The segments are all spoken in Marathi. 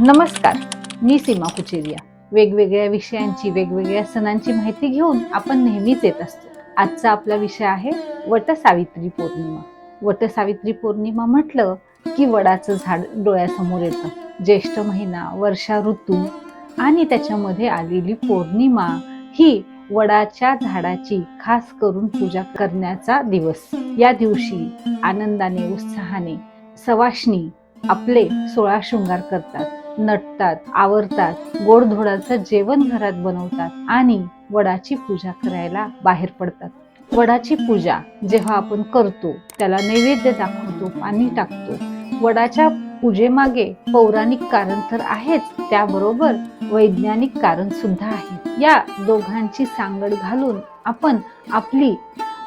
नमस्कार मी सीमा कुचेरिया. वेगवेगळ्या विषयांची वेगवेगळ्या सणांची माहिती घेऊन आपण नेहमीच येत असतो. आजचा आपला विषय आहे वटसावित्री पौर्णिमा. वटसावित्री पौर्णिमा म्हटलं की वडाचं झाड डोळ्यासमोर येतं. ज्येष्ठ महिना वर्षा ऋतू आणि त्याच्यामध्ये आलेली पौर्णिमा ही वडाच्या झाडाची खास करून पूजा करण्याचा दिवस. या दिवशी आनंदाने उत्साहाने सवाशनी आपले सोळा शृंगार करतात. नटतात आवरतात गोडधोडाचं जेवण घरात बनवतात आणि वडाची पूजा करायला बाहेर पडतात. वडाची पूजा जेव्हा आपण करतो त्याला नैवेद्य दाखवतो पाणी टाकतो. वडाच्या पूजेमागे पौराणिक कारण तर आहेच त्याबरोबर वैज्ञानिक कारण सुद्धा आहे. या दोघांची सांगड घालून आपण आपली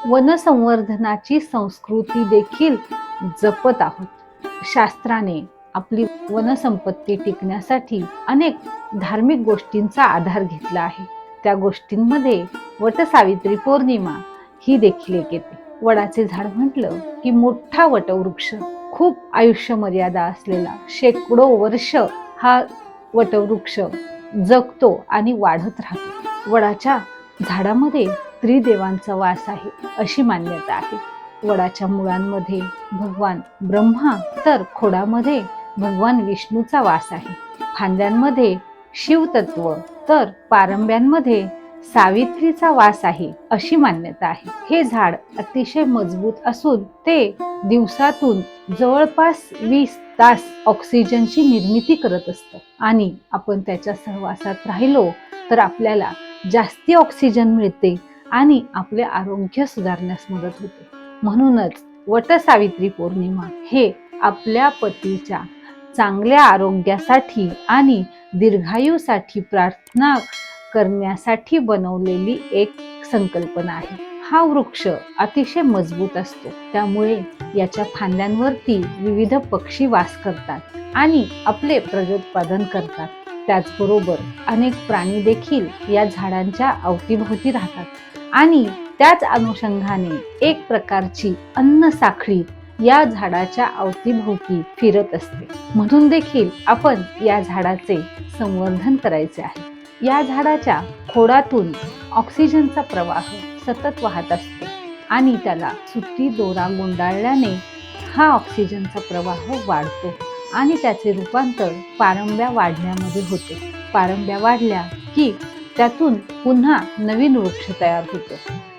वनसंवर्धनाची संस्कृती देखील जपत आहोत. शास्त्राने आपली वनसंपत्ती टिकण्यासाठी अनेक धार्मिक गोष्टींचा आधार घेतला आहे. त्या गोष्टींमध्ये वटसावित्री पौर्णिमा ही देखील एक येते वडाचे झाड म्हटलं की मोठा वटवृक्ष खूप आयुष्य मर्यादा असलेला शेकडो वर्ष हा वटवृक्ष जगतो आणि वाढत राहतो. वडाच्या झाडामध्ये त्रिदेवांचा वास आहे अशी मान्यता आहे. वडाच्या मुळांमध्ये भगवान ब्रह्मा तर खोडामध्ये भगवान विष्णूचा वास आहे. फांद्यांमध्ये शिवतत्व तर पारंब्यांमध्ये सावित्रीचा वास आहे अशी मान्यता आहे. हे झाड अतिशय मजबूत असून ते दिवसातून जवळपास वीस तास ऑक्सिजनची निर्मिती करत असतं. आणि आपण त्याच्या सहवासात राहिलो तर आपल्याला जास्ती ऑक्सिजन मिळते आणि आपले आरोग्य सुधारण्यास मदत होते. म्हणूनच वटसावित्री पौर्णिमा हे आपल्या पतीच्या चांगल्या आरोग्यासाठी आणि दीर्घायूसाठी प्रार्थना करण्यासाठी बनवलेली एक संकल्पना आहे. हा वृक्ष अतिशय मजबूत असतो. त्यामुळे याच्या फांद्यांवरती विविध पक्षी वास करतात आणि आपले प्रजोत्पादन करतात. त्याचबरोबर अनेक प्राणी देखील या झाडांच्या अवतीभोवती राहतात. आणि त्याच अनुषंगाने एक प्रकारची अन्न साखळी या झाडाच्या अवतीभोवती फिरत असते. म्हणून देखील आपण या झाडाचे संवर्धन करायचे आहे. या झाडाच्या खोडातून ऑक्सिजनचा प्रवाह सतत वाहत असतो आणि त्याला सुट्टी दोरा गुंडाळल्याने हा ऑक्सिजनचा प्रवाह वाढतो आणि त्याचे रूपांतर पारंब्या वाढण्यामध्ये होते. पारंब्या वाढल्या की त्यातून पुन्हा नवीन वृक्ष तयार होतो.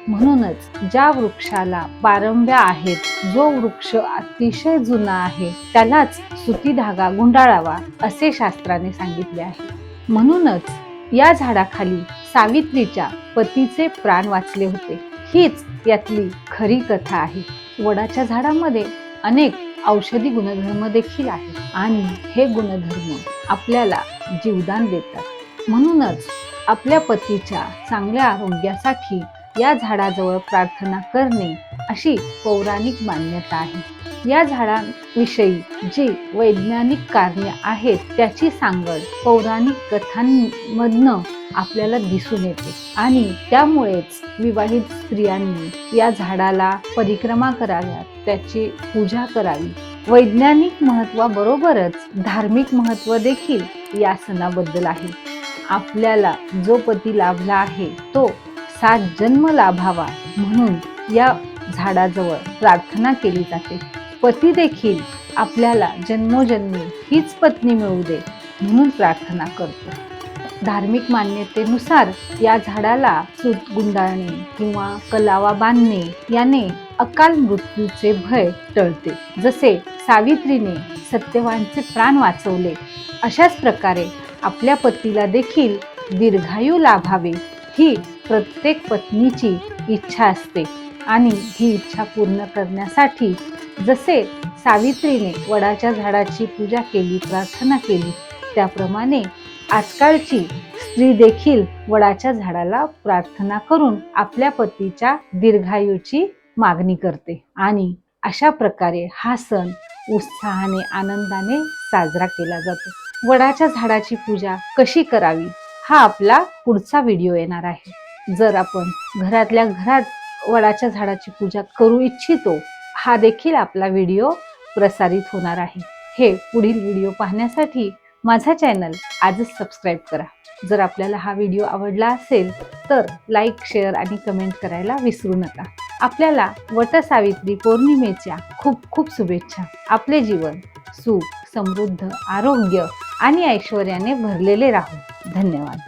म्हणूनच ज्या वृक्षाला पारंब्या आहेत जो वृक्ष अतिशय जुना आहे त्यालाच सुती धागा गुंडाळावा असे शास्त्राने सांगितले आहे. म्हणूनच या झाडाखाली सावित्रीच्या पतीचे प्राण वाचले होते. हीच यातली खरी कथा आहे. वडाच्या झाडामध्ये अनेक औषधी गुणधर्म देखील आहेत आणि हे गुणधर्म आपल्याला जीवदान देतात. म्हणूनच आपल्या पतीच्या चांगल्या आरोग्यासाठी या झाडाजवळ प्रार्थना करणे अशी पौराणिक मान्यता आहे. या झाडांविषयी जी वैज्ञानिक कारणे आहेत त्याची सांगड पौराणिक कथांमधनं आपल्याला दिसून येते आणि त्यामुळेच विवाहित स्त्रियांनी या झाडाला परिक्रमा कराव्यात त्याची पूजा करावी. वैज्ञानिक महत्वाबरोबरच धार्मिक महत्त्व देखील या सणाबद्दल आहे. आपल्याला जो पती लाभला आहे तो सात जन्म लाभावा म्हणून या झाडाजवळ प्रार्थना केली जाते. पती देखील आपल्याला जन्मोजन्मी हीच पत्नी मिळू दे म्हणून प्रार्थना करतो. धार्मिक मान्यतेनुसार या झाडाला सूत गुंडाळणे किंवा कलावा बांधणे याने अकाल मृत्यूचे भय टळते. जसे सावित्रीने सत्यवानचे प्राण वाचवले अशाच प्रकारे आपल्या पतीला देखील दीर्घायू लाभावे ही प्रत्येक पत्नीची इच्छा असते आणि ही इच्छा पूर्ण करण्यासाठी जसे सावित्रीने वडाच्या झाडाची पूजा केली प्रार्थना केली त्याप्रमाणे आजकालची स्त्री देखील वडाच्या झाडाला प्रार्थना करून आपल्या पतीच्या दीर्घायूची मागणी करते. आणि अशा प्रकारे हा सण उत्साहाने आनंदाने साजरा केला जातो. वडाच्या झाडाची पूजा कशी करावी? हा आपला पुढचा व्हिडिओ येणार आहे. जर आपण घरातल्या घरात वडाच्या झाडाची पूजा करू इच्छितो हा देखील आपला व्हिडिओ प्रसारित होणार आहे. हे पुढील व्हिडिओ पाहण्यासाठी माझा चॅनल आजच सबस्क्राईब करा. जर आपल्याला हा व्हिडिओ आवडला असेल तर लाईक शेअर आणि कमेंट करायला विसरू नका. आपल्याला वटसावित्री पौर्णिमेच्या खूप खूप शुभेच्छा. आपले जीवन सुख समृद्ध आरोग्य आणि ऐश्वर्याने भरलेले राहू. धन्यवाद.